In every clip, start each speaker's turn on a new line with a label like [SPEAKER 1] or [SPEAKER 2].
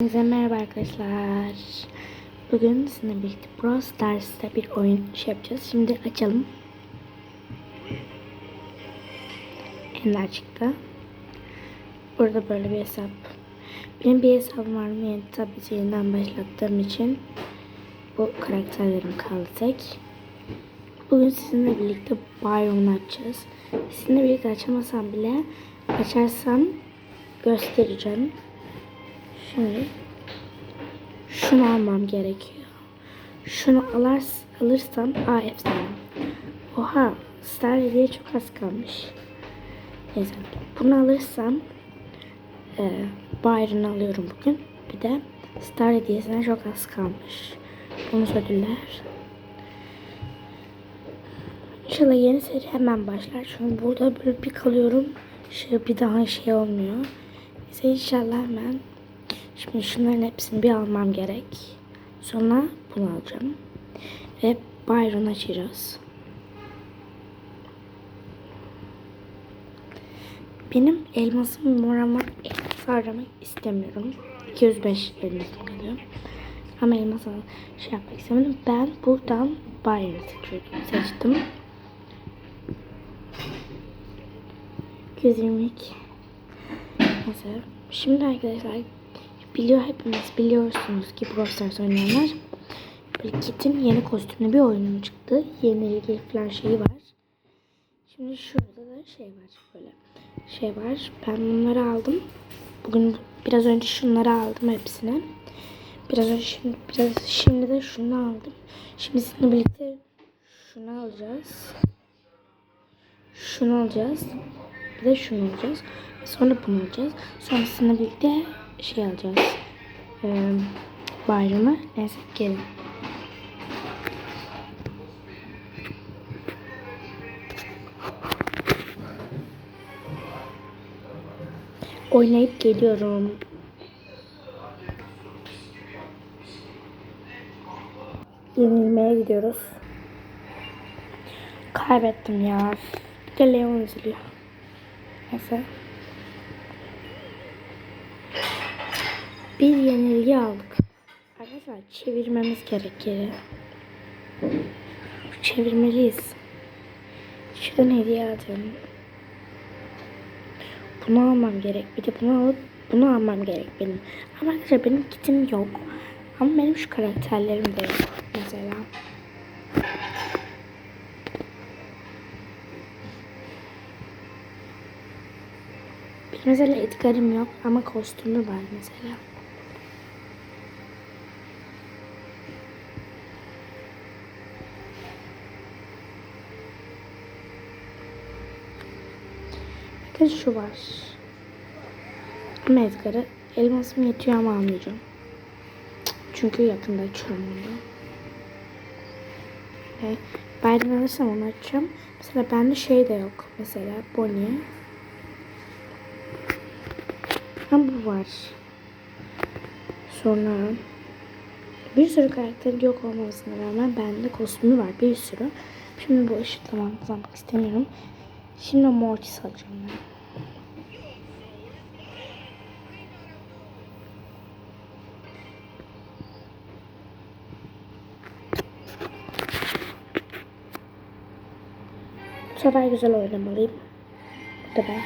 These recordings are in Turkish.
[SPEAKER 1] Herkese merhaba arkadaşlar. Bugün sizinle birlikte Brawl Stars'ta bir oyun şey yapacağız. Şimdi açalım. Ender çıktı. Burada böyle bir hesap. Benim bir hesabım var mı? Yani tabii ki yeniden başlattığım için bu karakterlerim kaldı tek. Bugün sizinle birlikte Byron'u açacağız. Sizinle birlikte açamasam bile açarsam göstereceğim. Şimdi şunu almam gerekiyor. Şunu alır, alırsam aa efsane. Oha Star diye çok az kalmış. Neyse bunu alırsam e, Byron'u alıyorum bugün. Bir de Star hediyesine çok az kalmış. Bonus ödüller. İnşallah yeni seri hemen başlar. Çünkü burada böyle bir kalıyorum. Şey, bir daha şey olmuyor. Neyse inşallah hemen Şimdi şunların hepsini bir almam gerek. Sonra bunu alacağım. Ve Byron açacağız. Benim elmasım mor ama elmas harcamak istemiyorum. 205 elmasım kalıyor. Ama elmas şey yapmak istemedim. Ben buradan Byron'ı seçiyordum. Seçtim. 222 Mesela şimdi arkadaşlar biliyor hepimiz biliyorsunuz ki Brawl Stars oynayanlar Kit'in yeni kostümlü bir oyunu çıktı. Yeni ilgili falan şeyi var. Şimdi şurada da şey var böyle şey var. Ben bunları aldım. Bugün biraz önce şunları aldım hepsini. Biraz önce şimdi biraz şimdi de şunu aldım. Şimdi sizinle birlikte şunu alacağız. Şunu alacağız. Bir de şunu alacağız. Sonra bunu alacağız. Sonra sizinle birlikte şey alacağız. Ee, bayramı. Neyse gelin. Oynayıp geliyorum. Yenilmeye gidiyoruz. Kaybettim ya. Bir de Leon üzülüyor. Neyse. Bir yenilgi aldık. Arkadaşlar çevirmemiz gerekir. Çevirmeliyiz. Şuradan hediye alacağım. Bunu almam gerek. Bir de bunu alıp bunu almam gerek benim. Ama arkadaşlar benim kitim yok. Ama benim şu karakterlerim de yok. Mesela. Mesela Edgar'ım yok ama kostümü var mesela. De şu var. Ama Edgar'ı elmasım yetiyor ama almayacağım. Çünkü yakında açıyorum bunu. Ve Biden alırsam onu açacağım. Mesela bende şey de yok. Mesela Bonnie. Ama bu var. Sonra bir sürü karakter yok olmamasına rağmen bende kostümü var bir sürü. Şimdi bu ışıklamamızı istemiyorum. Şimdi alacağım ben. Bu sefer güzel oynamalıyım. Burada ben.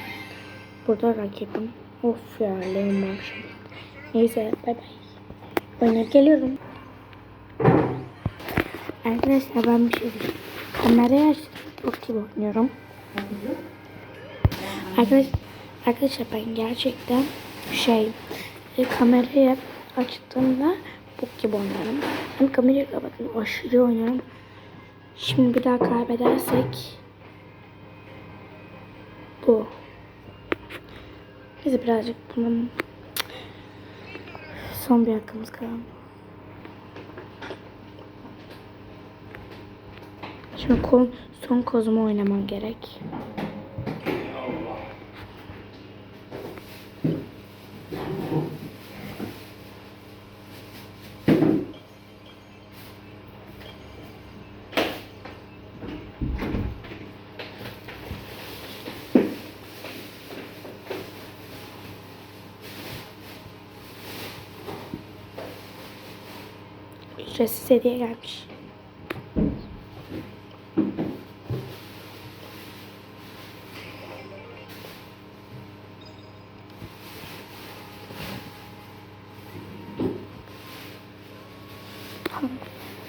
[SPEAKER 1] Burada rakibim. Of ya Leon Marshall. Neyse bay bay. Oynayıp geliyorum. Arkadaşlar ben bir şey diyeyim. Kamerayı açtım. Çok gibi oynuyorum. Arkadaş, arkadaşlar ben gerçekten şey e, kamerayı açtığımda bok gibi oynarım. Ben kamerayı kapattım aşırı oynarım. Şimdi bir daha kaybedersek bu. Biz birazcık bunun son bir hakkımız kaldı. Şimdi kon, Son kozumu oynamam gerek. Ücretsiz hediye gelmiş.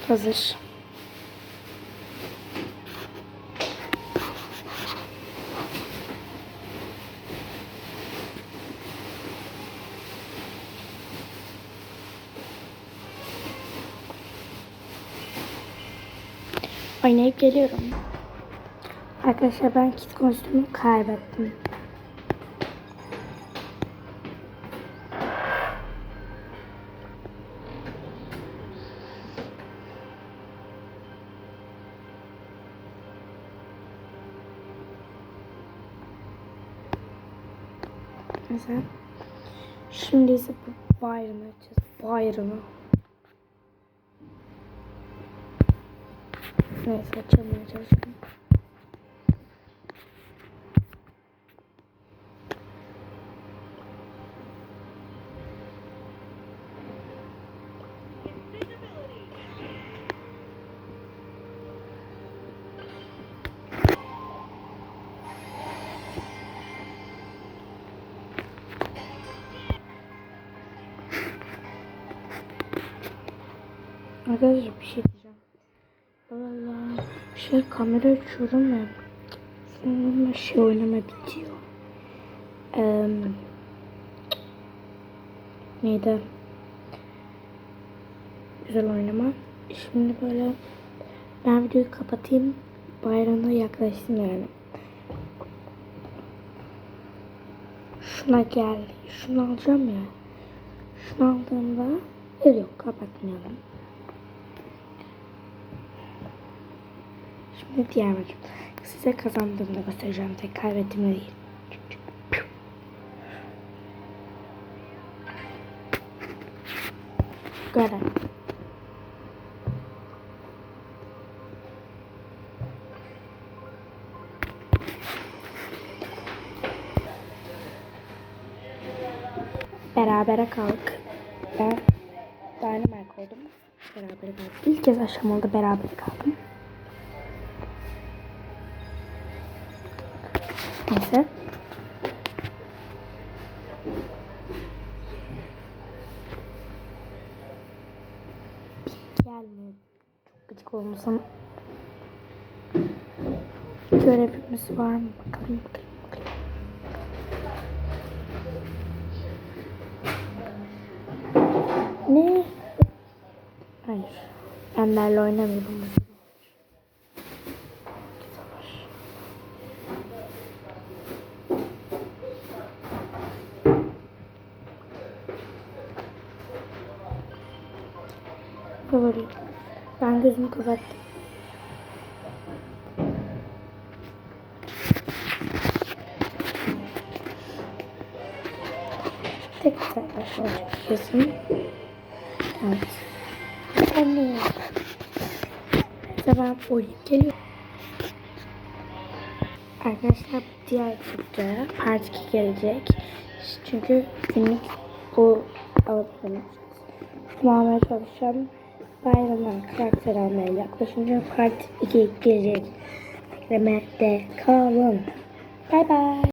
[SPEAKER 1] Hazır. Oynayıp geliyorum. Arkadaşlar ben kit kostümü kaybettim. Mesela şimdi ise bu Byron'ı açacağız. Byron'ı. Neyse açalım çalışalım. Arkadaşlar bir şey diyeceğim. Allah şey kamera açıyorum ya. Sonra şey oynama bitiyor. Ee, neydi? Güzel oynama. Şimdi böyle ben videoyu kapatayım. Bayrağına yaklaşsın yani. Şuna gel. Şunu alacağım ya. Şunu aldığımda yok kapatmayalım. Şimdi diğer maçım. Size kazandığımda göstereceğim. Tek kaybettiğimde değil. Gören. Berabere kaldık. Ben Dynamite oldum. Berabere kaldık. İlk kez aşamalı beraber kaldım. Neyse. Gelmiyor. Çok gıcık olmasam. Görevimiz var mı? Bakalım bakalım bakalım. Ne? Hayır. Ender'le oynamıyorum. Favori. Ben gözümü kapattım. Tek arkadaşlar kesin. Evet. Anne. Sabah uyuyup geliyor. Arkadaşlar diğer videoda part 2 gelecek. Çünkü günlük bu alıp kullanmaya çalışacağım. Bayramdan karakter almaya yaklaşınca part 2 gelecek. Beklemede kalın. Bay bay.